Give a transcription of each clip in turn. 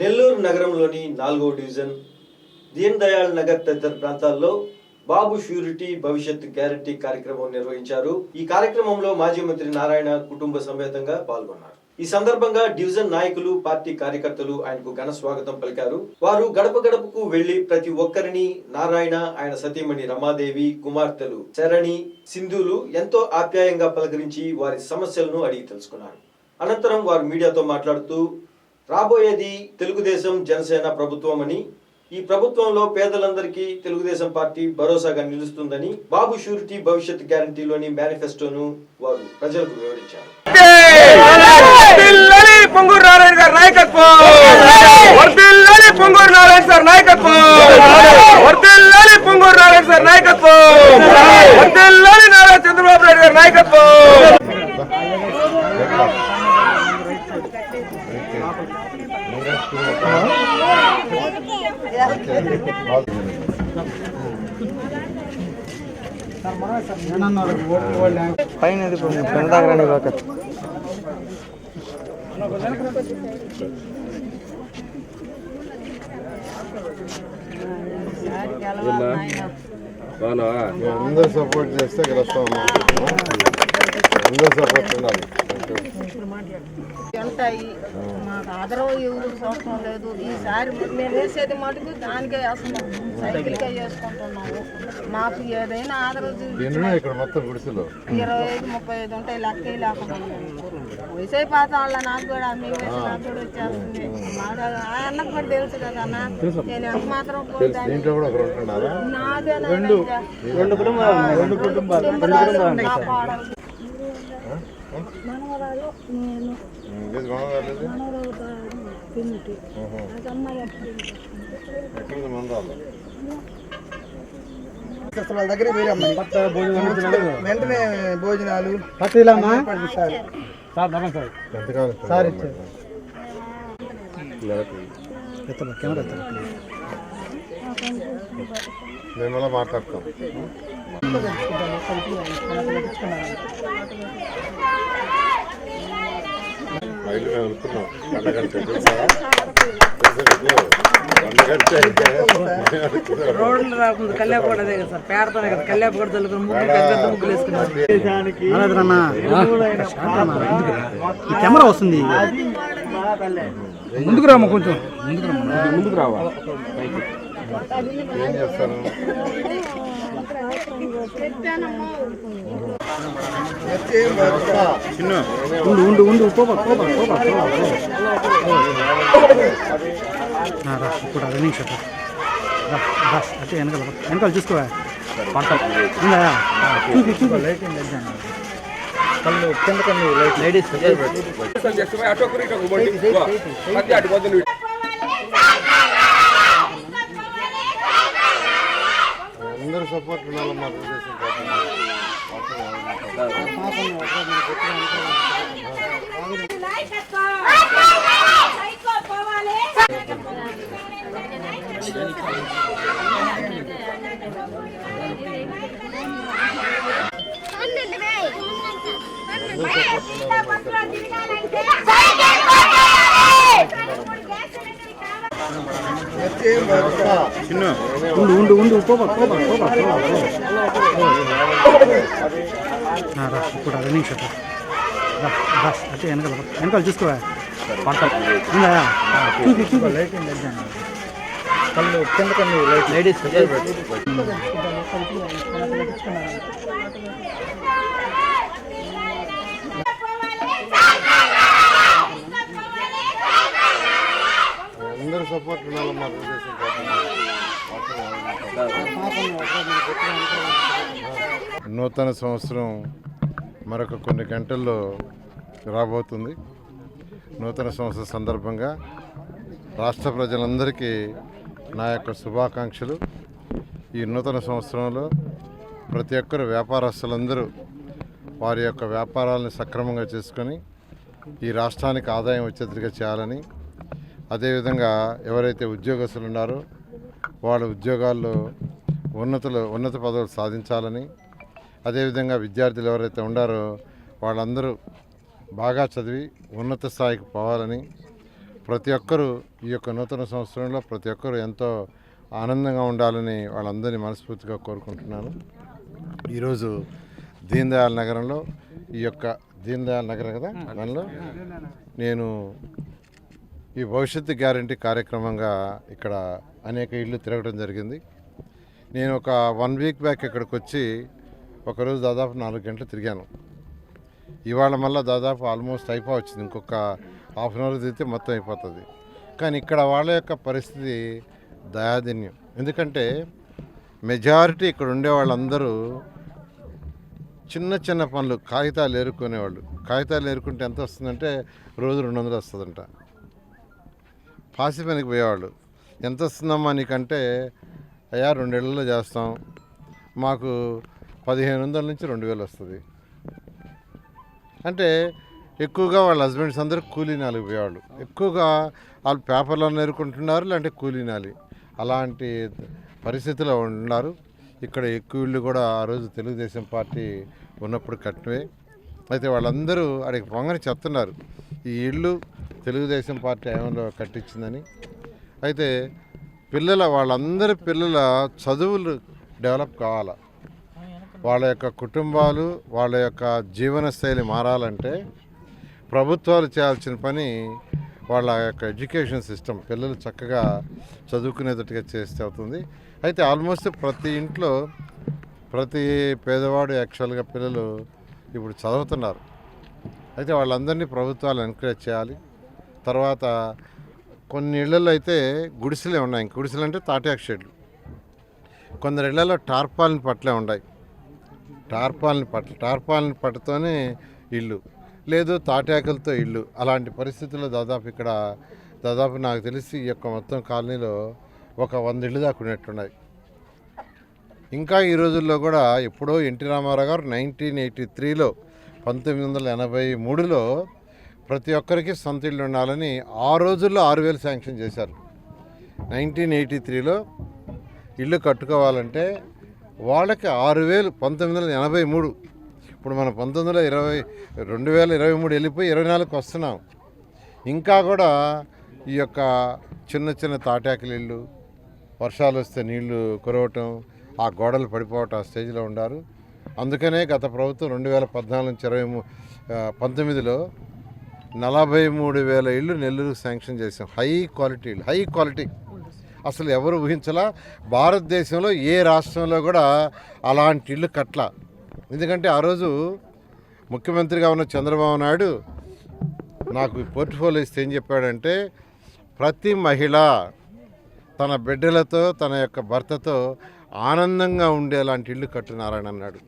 నెల్లూరు నగరంలోని నాలుగో డివిజన్ దీన్ దయాళ్ నగర్ తదితర ప్రాంతాల్లో బాబు షూరిటీ భవిష్యత్ గ్యారంటీ కార్యక్రమం నిర్వహించారు. ఈ కార్యక్రమంలో మాజీ మంత్రి నారాయణ కుటుంబ సమేతంగా పాల్గొన్నారు. ఈ సందర్భంగా డివిజన్ నాయకులు పార్టీ కార్యకర్తలు ఆయనకు ఘన స్వాగతం పలికారు. వారు గడప గడపకు వెళ్ళి ప్రతి ఒక్కరిని నారాయణ ఆయన సతీమణి రమాదేవి కుమార్తెలు చరణి సింధులు ఎంతో ఆప్యాయంగా పలకరించి వారి సమస్యలను అడిగి తెలుసుకున్నారు. అనంతరం వారు మీడియాతో మాట్లాడుతూ రాబోయేది తెలుగుదేశం జనసేన ప్రభుత్వం అని ఈ ప్రభుత్వంలో పేదలందరికీ తెలుగుదేశం పార్టీ భరోసాగా నిలుస్తుందని బాబు షూరిటీ భవిష్యత్ గ్యారంటీలోని మేనిఫెస్టోను వారు ప్రజలకు వివరించారు. పొంగూరు నారాయణ గారి నాయకత్వం! వర్ధిల్లాలి పొంగూరు నారాయణ సార్ నాయకత్వం! వర్ధిల్లాలి పొంగూరు నారాయణ సార్ నాయకత్వం! వర్ధిల్లాలి నారా చంద్రబాబు నాయుడు గారి నాయకత్వం! పైన రండి బాక అందరూ సపోర్ట్ చేస్తే గెలుస్తాం అందరూ సపోర్ట్ ఉండాలి. ఉంటాయి మాకు ఆదరవు ఎవరు అవసరం లేదు. ఈసారి మేము వేసేది మటుకు దానికే వేస్తున్నాం సైకిల్కే చేసుకుంటున్నాము మాకు ఏదైనా ఆదరవు చూపి ఎన్నో ఇక్కడ మొత్తం గుడిసెలు. ఇరవై ఐదు ముప్పై ఐదు ఉంటాయి లెక్క లేకుండా. వయసే పాత వాళ్ళ నాకు కూడా మీ వయసు నాకు కూడా వచ్చేస్తుంది. మాకు అన్నకు కూడా తెలుసు కదా అన్న. నేను ఎంత మాత్రం పోతాను. దీంట్లో కూడా ఒకరు ఉంటున్నారా? నాదే రెండు. రెండు కుటుంబాలు రెండు కుటుంబాలు నా కోడలు మనవరాలు నేను. మనవరాలు పిన్నిటి అది అమ్మాయి వాళ్ళ దగ్గర వెంటనే భోజనాలు. సార్. సార్ నమస్తే. ఎంతకాలం సార్? ఇచ్చారు. కెమెరా మేము అలా మాట్లాడతాం రైలు మేము అనుకున్నాం అయితే. రోడ్లు రాకుండా కదా సార్. పేడతోనే కదా. ముగ్గులు పెద్ద ముగ్గులు వేసుకున్నారు. కెమెరా వస్తుంది. ముందుకు రామా కొంచెం. ముందుకు రావా ఏం చేస్తారు? ఉండు ఉండు ఉండు పోపా పోపా పోపా రా ఇప్పుడు అదే నిమిషం రా అంటే వెనకాల వెనకాల చూసుకోవా పంట ఉందా చూపి చూపి కళ్ళు కింద లేడీస్ అటు మధ్య అటు అందరూ సపోర్ట్ ఉండాలి మా తెలుగుదేశం పార్టీ ఉండు ఉండు ఉండు పోపా పోపా పోపా రా ఇప్పుడు అదే నిమిషం రా రా అంటే వెనకాల వెనకాల చూసుకోవా పంట ఉందా చూపి చూపి లేడీస్ అందరూ సపోర్ట్ ఉండాలి మా ప్రదేశం నూతన సంవత్సరం మరొక కొన్ని గంటల్లో రాబోతుంది. నూతన సంవత్సరం సందర్భంగా రాష్ట్ర ప్రజలందరికీ నా యొక్క శుభాకాంక్షలు. ఈ నూతన సంవత్సరంలో ప్రతి ఒక్కరు వ్యాపారస్తులందరూ వారి యొక్క వ్యాపారాలను సక్రమంగా చేసుకొని ఈ రాష్ట్రానికి ఆదాయం వచ్చేట్టుగా చేయాలని అదేవిధంగా ఎవరైతే ఉద్యోగస్తులు ఉన్నారో వాళ్ళ ఉద్యోగాల్లో ఉన్నతులు ఉన్నత పదవులు సాధించాలని అదేవిధంగా విద్యార్థులు ఎవరైతే ఉండారో వాళ్ళందరూ బాగా చదివి ఉన్నత స్థాయికి పోవాలని ప్రతి ఒక్కరూ ఈ యొక్క నూతన సంవత్సరంలో ప్రతి ఒక్కరూ ఎంతో ఆనందంగా ఉండాలని వాళ్ళందరినీ మనస్ఫూర్తిగా కోరుకుంటున్నాను. ఈరోజు దీన్ దయాళ్ నగరంలో ఈ యొక్క దీన్ దయాళ్ నగరం కదా? దానిలో నేను ఈ భవిష్యత్తు గ్యారంటీ కార్యక్రమంగా ఇక్కడ అనేక ఇళ్ళు తిరగడం జరిగింది. నేను ఒక వన్ వీక్ బ్యాక్ ఇక్కడికి వచ్చి ఒకరోజు దాదాపు నాలుగు గంటలు తిరిగాను. ఇవాళ మళ్ళీ దాదాపు ఆల్మోస్ట్ అయిపో వచ్చింది. ఇంకొక హాఫ్ అన్ అవర్ తిరిగితే మొత్తం అయిపోతుంది. కానీ ఇక్కడ వాళ్ళ యొక్క పరిస్థితి దయాదిన్యం. ఎందుకంటే మెజారిటీ ఇక్కడ ఉండే వాళ్ళందరూ చిన్న చిన్న పనులు కాగితాలు ఏరుకునేవాళ్ళు. కాగితాలు ఏరుకుంటే ఎంత వస్తుందంటే రోజు రెండు వందలు వస్తుందంట. పాసి పనికి పోయేవాళ్ళు. ఎంత వస్తుందమ్మా నీకంటే అయ్యా రెండేళ్ళలో చేస్తాం. మాకు పదిహేను వందల నుంచి రెండు వేలు వస్తుంది. అంటే ఎక్కువగా వాళ్ళ హస్బెండ్స్ అందరూ కూలీనాలికి పోయేవాళ్ళు. ఎక్కువగా వాళ్ళు పేపర్లో నేర్కుంటున్నారు లేదంటే కూలీనాలి అలాంటి పరిస్థితిలో ఉన్నారు ఇక్కడ ఎక్కువ ఇళ్ళు కూడా ఆ రోజు తెలుగుదేశం పార్టీ ఉన్నప్పుడు కట్టినవే. అయితే వాళ్ళందరూ అక్కడికి పొంగని చెప్తున్నారు. ఈ ఇళ్ళు తెలుగుదేశం పార్టీ హయాంలో కట్టించిందని. అయితే పిల్లల వాళ్ళందరి పిల్లల చదువులు డెవలప్ కావాలా? వాళ్ళ యొక్క కుటుంబాలు వాళ్ళ యొక్క జీవన శైలి మారాలంటే ప్రభుత్వాలు చేయాల్సిన పని వాళ్ళ యొక్క ఎడ్యుకేషన్ సిస్టమ్ పిల్లలు చక్కగా చదువుకునేటట్టుగా చేస్తే అవుతుంది. అయితే ఆల్మోస్ట్ ప్రతి ఇంట్లో ప్రతి పేదవాడు యాక్చువల్గా పిల్లలు ఇప్పుడు చదువుతున్నారు. అయితే వాళ్ళందరినీ ప్రభుత్వాలు ఎంకరేజ్ చేయాలి. తర్వాత కొన్ని ఇళ్ళలో అయితే గుడిసెలే ఉన్నాయి. గుడిసెలు అంటే తాటాక్ షెడ్లు. కొందరు ఇళ్ళలో టార్పాలిన్ పట్లే ఉన్నాయి టార్పాలిన్ పట్ల టార్పాలిన్ పట్టతోనే ఇల్లు లేదు తాటాకులతో ఇల్లు అలాంటి పరిస్థితుల్లో దాదాపు ఇక్కడ దాదాపు నాకు తెలిసి ఈ యొక్క మొత్తం కాలనీలో ఒక వంద ఇళ్ళు దాకా ఉన్నట్టున్నాయి. ఇంకా ఈ రోజుల్లో కూడా ఎప్పుడో ఎన్టీ రామారావు గారు నైన్టీన్ ఎయిటీ త్రీలో పంతొమ్మిది వందల ఎనభై మూడులో ప్రతి ఒక్కరికి సొంత ఇల్లు ఉండాలని ఆ రోజుల్లో ఆరు వేలు శాంక్షన్ చేశారు. నైన్టీన్ ఎయిటీ త్రీలో ఇల్లు కట్టుకోవాలంటే వాళ్ళకి ఆరు వేలు పంతొమ్మిది వందల ఎనభై మూడు. ఇప్పుడు మనం పంతొమ్మిది వందల ఇరవై రెండు వేల ఇరవై మూడు వెళ్ళిపోయి ఇరవై నాలుగుకి వస్తున్నాం. ఇంకా కూడా ఈ యొక్క చిన్న చిన్న తాటాకులు ఇళ్ళు వర్షాలు వస్తే నీళ్ళు కురవటం ఆ గోడలు పడిపోవటం ఆ స్టేజ్లో ఉండారు అందుకనే గత ప్రభుత్వం రెండు వేల పద్నాలుగు నుంచి ఇరవై పంతొమ్మిదిలో నలభై మూడు వేల ఇళ్ళు నెల్లూరు శాంక్షన్ చేసాం హై క్వాలిటీ హై క్వాలిటీ. అసలు ఎవరు ఊహించలా? భారతదేశంలో ఏ రాష్ట్రంలో కూడా అలాంటి ఇల్లు కట్ల ఎందుకంటే ఆ రోజు ముఖ్యమంత్రిగా ఉన్న చంద్రబాబు నాయుడు నాకు ఈ పోర్ట్ఫోలియో ఇస్తే ఏం చెప్పాడంటే ప్రతి మహిళ తన బిడ్డలతో తన యొక్క భర్తతో ఆనందంగా ఉండేలాంటి ఇల్లు నారాయణ అన్నాడు.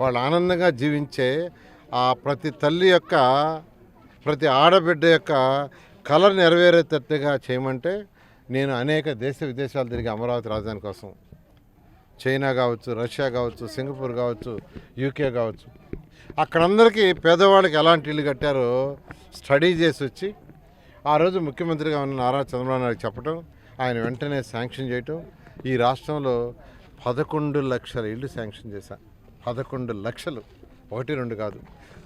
వాళ్ళు ఆనందంగా జీవించే ఆ ప్రతి తల్లి యొక్క ప్రతి ఆడబిడ్డ యొక్క కళ నెరవేరేటట్టుగా చేయమంటే నేను అనేక దేశ విదేశాలు తిరిగి అమరావతి రాజధాని కోసం చైనా కావచ్చు రష్యా కావచ్చు సింగపూర్ కావచ్చు యూకే కావచ్చు. అక్కడందరికీ పేదవాళ్ళకి ఎలాంటి ఇల్లు కట్టారో స్టడీ చేసి వచ్చి ఆ రోజు ముఖ్యమంత్రిగా ఉన్న నారా చంద్రబాబు నాయుడు చెప్పడం ఆయన వెంటనే శాంక్షన్ చేయటం ఈ రాష్ట్రంలో పదకొండు లక్షల ఇల్లు శాంక్షన్ చేశా. పదకొండు లక్షలు. ఒకటి రెండు కాదు.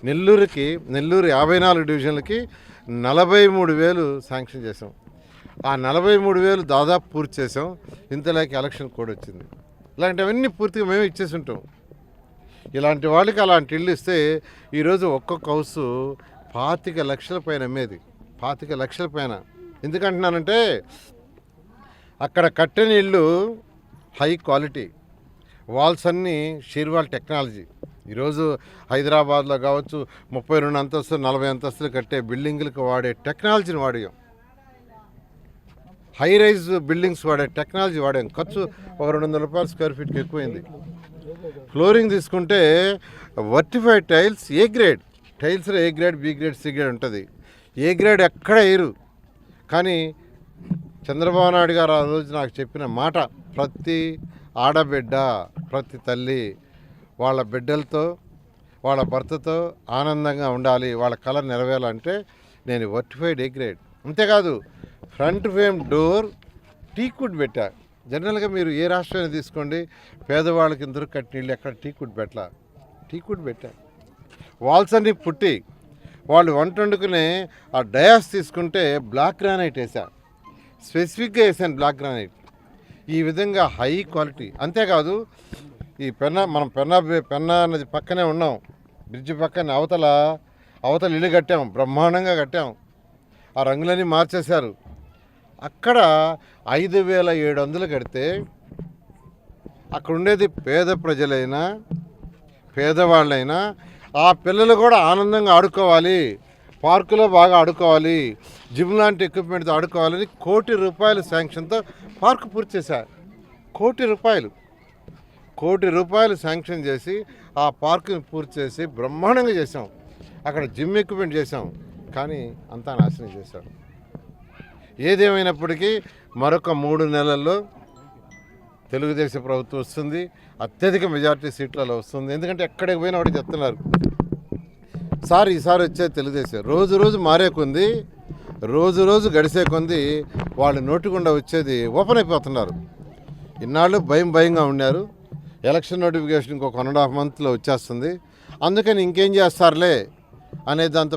నెల్లూరుకి నెల్లూరు యాభై నాలుగు డివిజన్లకి నలభై మూడు వేలు శాంక్షన్ చేసాం ఆ నలభై మూడు వేలు దాదాపు పూర్తి చేసాం ఇంతలోకి ఎలక్షన్ కోడ్ వచ్చింది. ఇలాంటివన్నీ పూర్తిగా మేమే ఇచ్చేసి ఉంటాం. ఇలాంటి వాళ్ళకి అలాంటి ఇల్లు ఇస్తే ఈరోజు ఒక్కొక్క హౌస్ పాతిక లక్షల పైన అమ్మేది. పాతిక లక్షల పైన. ఎందుకంటున్నానంటే అక్కడ కట్టిన ఇల్లు హై క్వాలిటీ. వాల్స్ అన్నీ షీర్వాల్ టెక్నాలజీ. ఈరోజు హైదరాబాద్లో కావచ్చు ముప్పై రెండు అంతస్తులు నలభై అంతస్తులు కట్టే బిల్డింగ్లకు వాడే టెక్నాలజీని వాడాం హై రైజ్ బిల్డింగ్స్ వాడే టెక్నాలజీ వాడాం. ఖర్చు ఒక రెండు వందల రూపాయలు స్క్వేర్ ఫీట్కి ఎక్కువైంది. ఫ్లోరింగ్ తీసుకుంటే vitrified tiles A grade? టైల్స్లో A grade B grade C grade ఉంటుంది. ఏ గ్రేడ్ ఎక్కడ వేయరు కానీ చంద్రబాబు నాయుడు గారు ఆ రోజు నాకు చెప్పిన మాట ప్రతి ఆడబిడ్డ ప్రతి తల్లి వాళ్ళ బిడ్డలతో వాళ్ళ భర్తతో ఆనందంగా ఉండాలి వాళ్ళ కళ నెరవేరాలంటే నేను వర్టిఫైడ్ ఏ గ్రేడ్ అంతేకాదు front frame door teak wood పెట్టా. జనరల్గా మీరు ఏ రాష్ట్రాన్ని తీసుకోండి పేదవాళ్ళకి ఇందరూ కట్టినీళ్ళు ఎక్కడ టీకుడ్ పెట్టలా? టీకుడ్ పెట్టా. వాల్స్ అన్ని పుట్టి వాళ్ళు వంట వండుకునే ఆ డయాస్ తీసుకుంటే బ్లాక్ గ్రానైట్ వేసా. స్పెసిఫిక్గా వేసాను బ్లాక్ గ్రానైట్. ఈ విధంగా హై క్వాలిటీ. అంతేకాదు ఈ పెన్నా మనం పెన్నా బే- పెన్నా నది పక్కనే ఉన్నాం. బ్రిడ్జ్ పక్కనే అవతల అవతల ఇల్లు కట్టాం. బ్రహ్మాండంగా కట్టాం. ఆ రంగులన్నీ మార్చేశారు. అక్కడ ఐదు వేల ఏడు వందలు కడితే అక్కడ ఉండేది పేద ప్రజలైనా పేదవాళ్ళైనా ఆ పిల్లలు కూడా ఆనందంగా ఆడుకోవాలి. పార్కులో బాగా ఆడుకోవాలి జిమ్ లాంటి ఎక్విప్మెంట్తో ఆడుకోవాలని కోటి రూపాయల శాంక్షన్తో పార్కు పూర్తి చేశారు. కోటి రూపాయలు. కోటి రూపాయలు శాంక్షన్ చేసి ఆ పార్కుని పూర్తి చేసి బ్రహ్మాండంగా చేసాం అక్కడ జిమ్ ఎక్విప్మెంట్ చేసాం కానీ అంతా నాశనం చేశాం. ఏదేమైనప్పటికీ మరొక మూడు నెలల్లో తెలుగుదేశం ప్రభుత్వం వస్తుంది. అత్యధిక మెజార్టీ సీట్లలో వస్తుంది. ఎందుకంటే ఎక్కడికి పోయినా వాడికి చెప్తున్నారు. సార్ ఈసారి వచ్చేది తెలుగుదేశం. రోజు రోజు మారే కొంది రోజు రోజు గడిసే కొంది వాళ్ళు నోటికుండా వచ్చేది ఓపెన్ అయిపోతున్నారు. ఇన్నాళ్ళు భయం భయంగా ఉన్నారు. ఎలక్షన్ నోటిఫికేషన్ ఇంకొక వన్ అండ్ హాఫ్ మంత్లో వచ్చేస్తుంది. అందుకని ఇంకేం చేస్తారులే అనే దాంతో